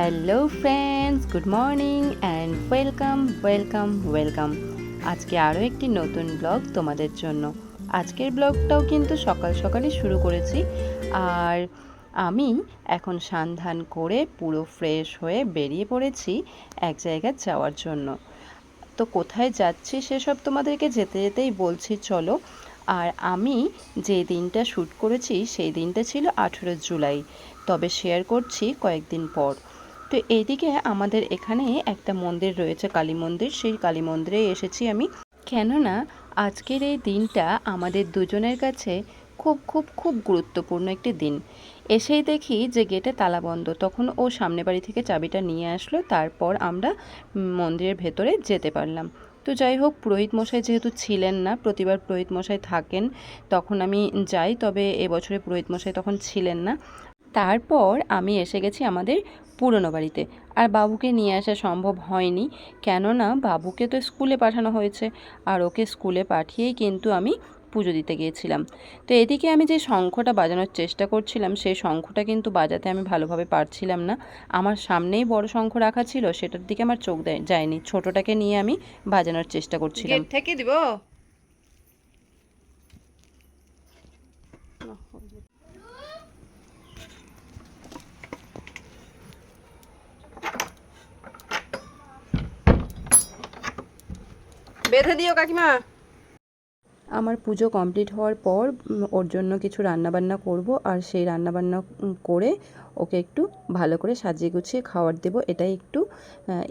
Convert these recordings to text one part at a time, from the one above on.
Hello friends good morning and welcome welcome welcome আজকে আরও একটি নতুন ব্লগ তোমাদের জন্য। আজকের ব্লগটাও কিন্তু সকাল সকালই শুরু করেছি। আর আমি এখন সান্ধান করে পুরো ফ্রেশ হয়ে বেরিয়ে পড়েছি এক জায়গায় যাওয়ার জন্য। তো কোথায় যাচ্ছি সেসব তোমাদেরকে যেতে যেতেই বলছি, চলো। আর আমি যে দিনটা শ্যুট করেছি সেই দিনটা ছিল আঠেরো জুলাই। তবে শেয়ার করছি কয়েকদিন পর। তো এইদিকে আমাদের এখানে একটা মন্দির রয়েছে, কালী মন্দির। সেই কালী মন্দিরে এসেছি আমি। কেননা আজকের এই দিনটা আমাদের দুজনের কাছে খুব খুব খুব গুরুত্বপূর্ণ একটি দিন। এসেই দেখি যে গেটে তালা বন্ধ। তখন ও সামনে বাড়ি থেকে চাবিটা নিয়ে আসলো। তারপর আমরা মন্দিরের ভেতরে যেতে পারলাম। তো যাই হোক, পুরোহিত মশাই যেহেতু ছিলেন না, প্রতিবার পুরোহিত মশাই থাকেন, তখন আমি যাই। তবে এবছরে পুরোহিত মশাই তখন ছিলেন না। তারপর আমি এসে গেছি আমাদের পুরনো বাড়িতে। আর বাবুকে নিয়ে আসা সম্ভব হয়নি, কেননা বাবুকে তো স্কুলে পাঠানো হয়েছে, আর ওকে স্কুলে পাঠিয়েই কিন্তু আমি পুজো দিতে গিয়েছিলাম। তো এদিকে আমি যে শঙ্খটা বাজানোর চেষ্টা করছিলাম, সেই শঙ্খটা কিন্তু বাজাতে আমি ভালোভাবে পারছিলাম না। আমার সামনেই বড় শঙ্খ রাখা ছিল, সেটার দিকে আমার চোখ দেয় যায়নি। ছোটটাকে নিয়ে আমি বাজানোর চেষ্টা করছিলাম। থেকে দিব? বেঁধে দিও কাকিমা। আমার পুজো কমপ্লিট হওয়ার পর ওর জন্য কিছু রান্নাবান্না করব আর সেই রান্নাবান্না করে ওকে একটু ভালো করে সাজিয়ে গুছিয়ে খাবার দেব। এটাই একটু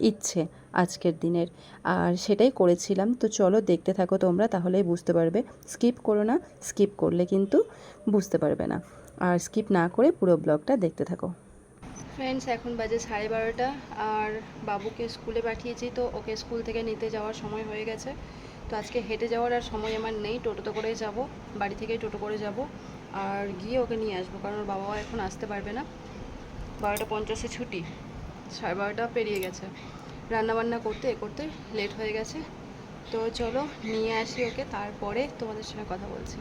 ইচ্ছে আজকের দিনের। আর সেটাই করেছিলাম। তো চলো দেখতে থাকো তোমরা, তাহলেই বুঝতে পারবে। স্কিপ করো না, স্কিপ করলে কিন্তু বুঝতে পারবে না। আর স্কিপ না করে পুরো ব্লগটা দেখতে থাকো। ফ্রেন্ডস এখন বাজে সাড়ে বারোটা আর বাবুকে স্কুলে পাঠিয়েছি, তো ওকে স্কুল থেকে নিতে যাওয়ার সময় হয়ে গেছে। তো আজকে হেঁটে যাওয়ার আর সময় আমার নেই, টোটোতে করেই যাব, বাড়ি থেকেই টোটো করে যাব। আর গিয়ে ওকে নিয়ে আসব, কারণ ওর বাবাও এখন আসতে পারবে না। বারোটা পঞ্চাশে ছুটি, সাড়ে বারোটা পেরিয়ে গেছে। রান্নাবান্না করতে এ করতে লেট হয়ে গেছে। তো চলো নিয়ে আসি ওকে, তারপরে তোমাদের সঙ্গে কথা বলছি।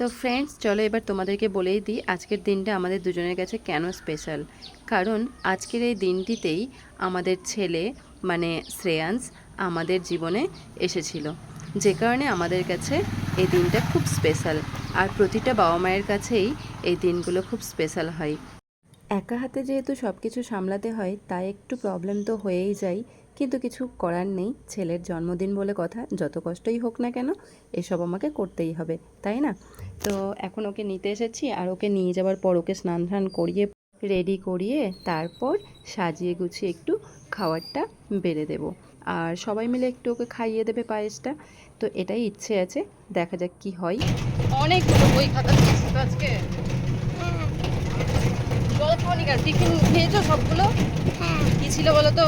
তো ফ্রেন্ডস চলো এবার তোমাদেরকে বলেই দিই, আজকের দিনটা আমাদের দুজনের কাছে কেন স্পেশাল কারণ আজকের এই দিনটিতেই আমাদের ছেলে মানে শ্রেয়াংস আমাদের জীবনে এসেছিল। যে কারণে আমাদের কাছে এই দিনটা খুব স্পেশাল আর প্রতিটা বাবা মায়ের কাছেই এই দিনগুলো খুব স্পেশাল হয়। একা হাতে যেহেতু সব কিছু সামলাতে হয়, তাই একটু প্রবলেম তো হয়েই যায়। কিন্তু কিছু করার নেই। ছেলের জন্মদিন বলে কথা, যত কষ্টই হোক না কেন, এসব আমাকে করতেই হবে, তাই না? তো এখন ওকে নিতে এসেছি আর ওকে নিয়ে যাওয়ার পর ওকে স্নান টান করিয়ে, রেডি করিয়ে তারপর সাজিয়ে গুছিয়ে একটু খাবারটা বেড়ে দেব। আর সবাই মিলে একটু ওকে খাইয়ে দেবে পায়েসটা। তো এটাই ইচ্ছে আছে, দেখা যাক কি হয়। অনেকগুলো বই খাতা আজকে। খাওয়ানি টিফিন খেয়েছো সবগুলো? কি ছিল বলো তো?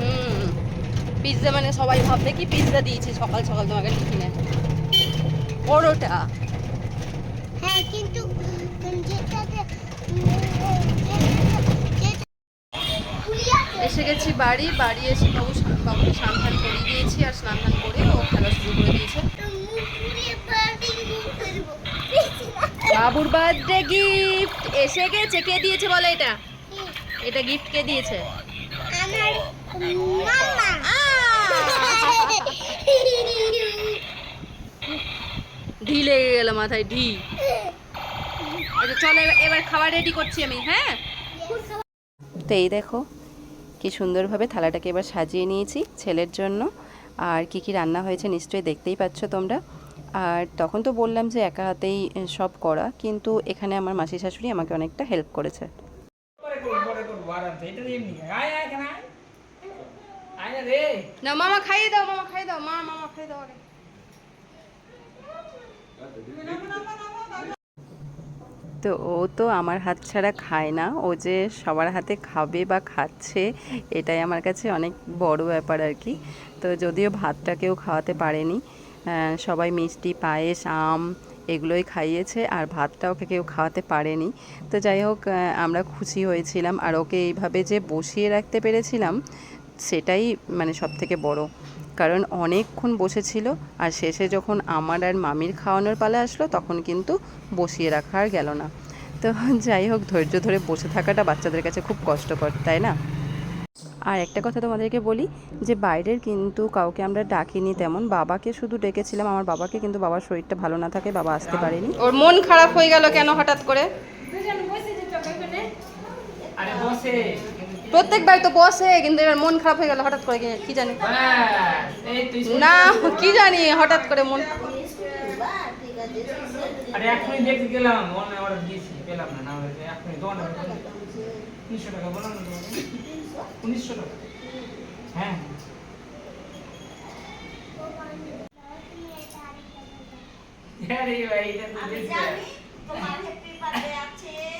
হুম। পিৎজা মানে সবাই ভাববে কি পিৎজা দিয়েছি সকাল সকাল তোমাকে টিফিনে। পরোটা। হ্যাঁ কিন্তু এসে গেছি বাড়ি বাড়ি এসে বাবু বাবুকে স্নান টান করিয়ে দিয়েছি আর স্নান টান করে ও খেলা শুরু করে দিয়েছে। বাবুর বার্থডে গিফট এসে গেছে কে দিয়েছে বলো এটা? এটা গিফট কে দিয়েছে? আমার মাম্মা। ঢি লেগে গেল মাথায় ঢি। আচ্ছা চলো এবার- খাবার রেডি করছি আমি হ্যাঁ? তো এই দেখো কি সুন্দরভাবে থালাটাকে এবার সাজিয়ে নিয়েছি ছেলের জন্য। আর কি কি রান্না হয়েছে নিশ্চয়ই দেখতেই পাচ্ছ তোমরা। আর তখন তো বললাম যে একা হাতেই সব করা কিন্তু এখানে আমার মাসি শাশুড়ি আমাকে অনেকটা হেল্প করেছে। করব পরে করব আরাম से এটা এমনি আয় আয় কেন আয় আয় না রে না মামা খাইয়ে দাও মামা খাইয়ে দাও মা মামা খাইয়ে দাও আগে তো ও তো আমার হাত ছাড়া খায় না। ও যে সবার হাতে খাবে বা খাচ্ছে এটাই আমার কাছে অনেক বড় ব্যাপার আর কি। তো যদিও ভাতটা কেউ খাওয়াতে পারেনি। সবাই মিষ্টি পায়েস আম এগুলোই খাইয়েছে আর ভাতটা ওকে কেউ খাওয়াতে পারেনি। তো যাই হোক আমরা খুশি হয়েছিলাম। আর ওকে এইভাবে যে বসিয়ে রাখতে পেরেছিলাম, সেটাই মানে সব থেকে বড়। কারণ অনেকক্ষণ বসেছিল আর শেষে যখন আমার আর মামির খাওয়ানোর পালা আসলো, তখন কিন্তু বসিয়ে রাখা আর গেল না। তো যাই হোক, ধৈর্য ধরে বসে থাকাটা বাচ্চাদের কাছে খুব কষ্টকর, তাই না? আর একটা কথা তোমাদেরকে বলি যে বাইরের কিন্তু কাউকে আমরা ডাকিনি তেমন। বাবাকে শুধু ডেকেছিলাম আমার বাবাকে কিন্তু বাবার শরীরটা ভালো না থাকে বাবা আসতে পারেনি। ওর মন খারাপ হয়ে গেল কেন হঠাৎ করে? প্রত্যেকবার তো বসে কিন্তু এবার মন খারাপ হয়ে গেল হঠাৎ করে কি- কি জানি? ব্যাস, এই তুই শোন। না কি জানি হঠাৎ করে মন আরে এখনই দেখতে গেলাম অনলাইন অর্ডার দিয়েছি পেলাম না না এখনই দোকানে উনিশশো টাকা বললাম না তোমাকে। উনিশশো টাকা। হ্যাঁ।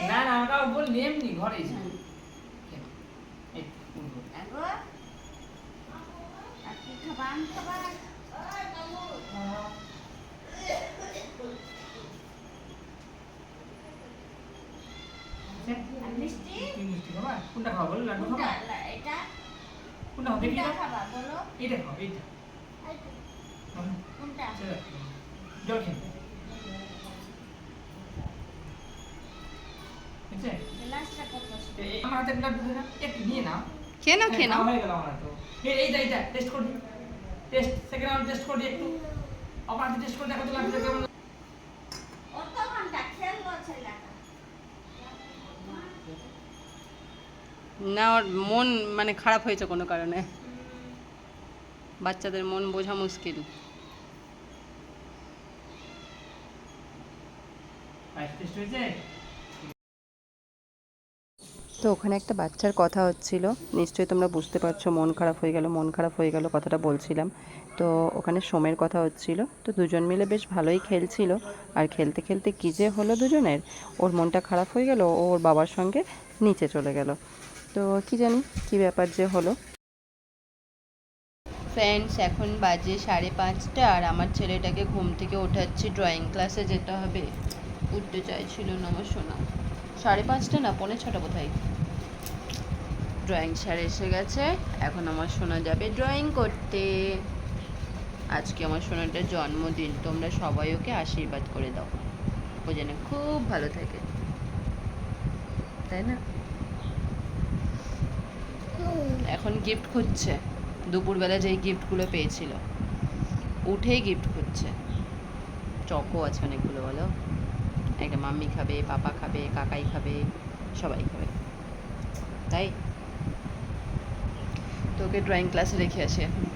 না না ওটা বললি এমনি ঘরে। এই, মিষ্টি খাবা? কোনটা খাওয়া বলো লাড্ডু খাবা কোনটা হবে খাও। জল আমার হাতে লাড্ডু দে না, একটু নিয়ে নাও খেয়ে নাও খেয়ে নাও হয়ে গেল আমার তো এইটা এইটা টেস্ট করি টেস্ট সেকেন্ড রাউন্ড টেস্ট করি একটু আমার টেস্ট করে দেখো তো লাড্ডুটা কেমন না ওর মন মানে খারাপ হয়েছে কোনো কারণে। বাচ্চাদের মন বোঝা মুশকিল। তো ওখানে একটা বাচ্চার কথা হচ্ছিল। নিশ্চয়ই তোমরা বুঝতে পারছ মন খারাপ হয়ে গেল মন খারাপ হয়ে গেল কথাটা বলছিলাম। তো ওখানে সোমের কথা হচ্ছিল। তো দুজন মিলে বেশ ভালোই খেলছিল। আর খেলতে খেলতে কী যে হলো দুজনের ওর মনটা খারাপ হয়ে গেল ও ওর বাবার সঙ্গে নিচে চলে গেল। তো কি জানি, কি ব্যাপার যে হলো। ফ্রেন্ডস এখন বাজে সাড়ে পাঁচটা আর আমার ছেলেটাকে ঘুম থেকে ওঠাচ্ছি ড্রয়িং ক্লাসে যেতে হবে। উঠতে চাইছিল না আমার শোনা সাড়ে পাঁচটা না, পৌনে ছটা বোধহয়। ড্রয়িং স্যার এসে গেছে, এখন আমার শোনা যাবে ড্রয়িং করতে। আজকে আমার সোনাটার জন্মদিন, তোমরা সবাই ওকে আশীর্বাদ করে দাও। ও যেন খুব ভালো থাকে। তাই না? এখন গিফট খুঁজছে। দুপুরবেলা যেই গিফটগুলো পেয়েছিল। উঠেই গিফট খুঁজছে। চকো আছে অনেকগুলো, বলো। একটা মাম্মি খাবে, পাপা খাবে, কাকাই খাবে, সবাই খাবে। তাই? তোকে ড্রয়িং ক্লাসে রেখে আসি এখন।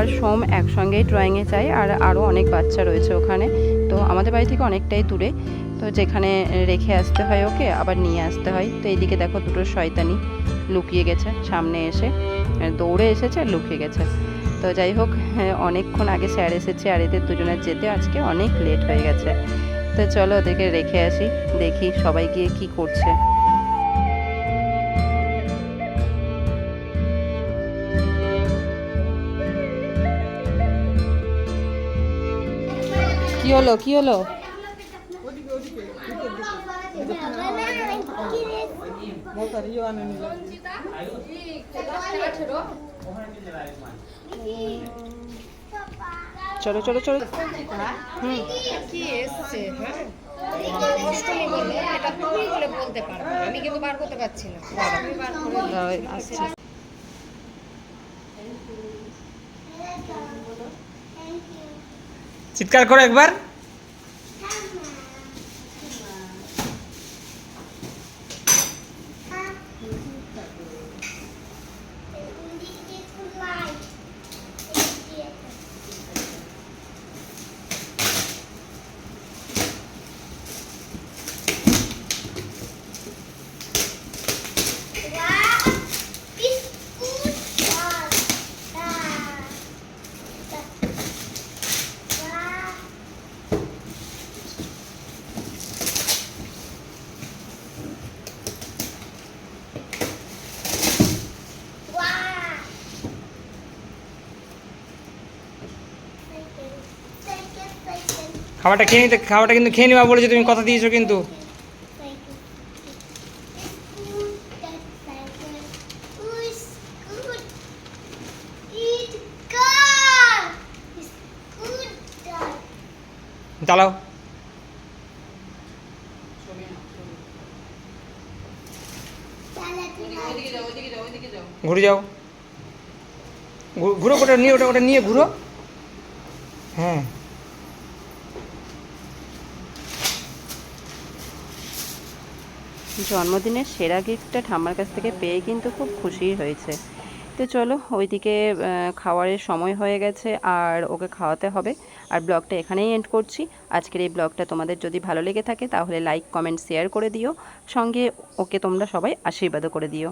আর সোম একসঙ্গেই ড্রয়িংয়ে চাই আর আরও অনেক বাচ্চা রয়েছে ওখানে। তো আমাদের বাড়ি থেকে অনেকটাই দূরে। তো যেখানে রেখে আসতে হয় ওকে আবার নিয়ে আসতে হয়। তো এইদিকে দেখো দুটো শয়তানি লুকিয়ে গেছে সামনে এসে। দৌড়ে এসেছে আর লুকিয়ে গেছে। তো যাই হোক হ্যাঁ, অনেকক্ষণ আগে স্যার এসেছে আর এদের দুজনের যেতে আজকে অনেক লেট হয়ে গেছে। তো চলো ওদেরকে রেখে আসি দেখি সবাই গিয়ে কি করছে। কি হলো কি হলো? চলো চলো চলো। এসছে হ্যাঁ বলতে আমি কিন্তু বার করতে পারছি না দাঁড়াও, আসছি। চিৎকার করো একবার। খাবারটা খেয়ে নিতে খাবারটা কিন্তু খেয়ে নেওয়া বলেছে, তুমি কথা দিয়েছ কিন্তু। চালাও ঘুরে যাও। ঘুরো ওটা নিয়ে, ওটা ওটা নিয়ে ঘুরো। হ্যাঁ। জন্মদিনের সেরা গিফটটা ঠাম্মার কাছ থেকে পেয়ে কিন্তু খুব খুশি হয়েছে। তো চলো, ওইদিকে খাওয়ারের সময় হয়ে গেছে আর ওকে খাওয়াতে হবে। আর ব্লগটা এখানেই এন্ড করছি। আজকের এই ব্লগটা তোমাদের যদি ভালো লেগে থাকে তাহলে লাইক কমেন্ট শেয়ার করে দিও। সঙ্গে ওকে তোমরা সবাই আশীর্বাদও করে দিও।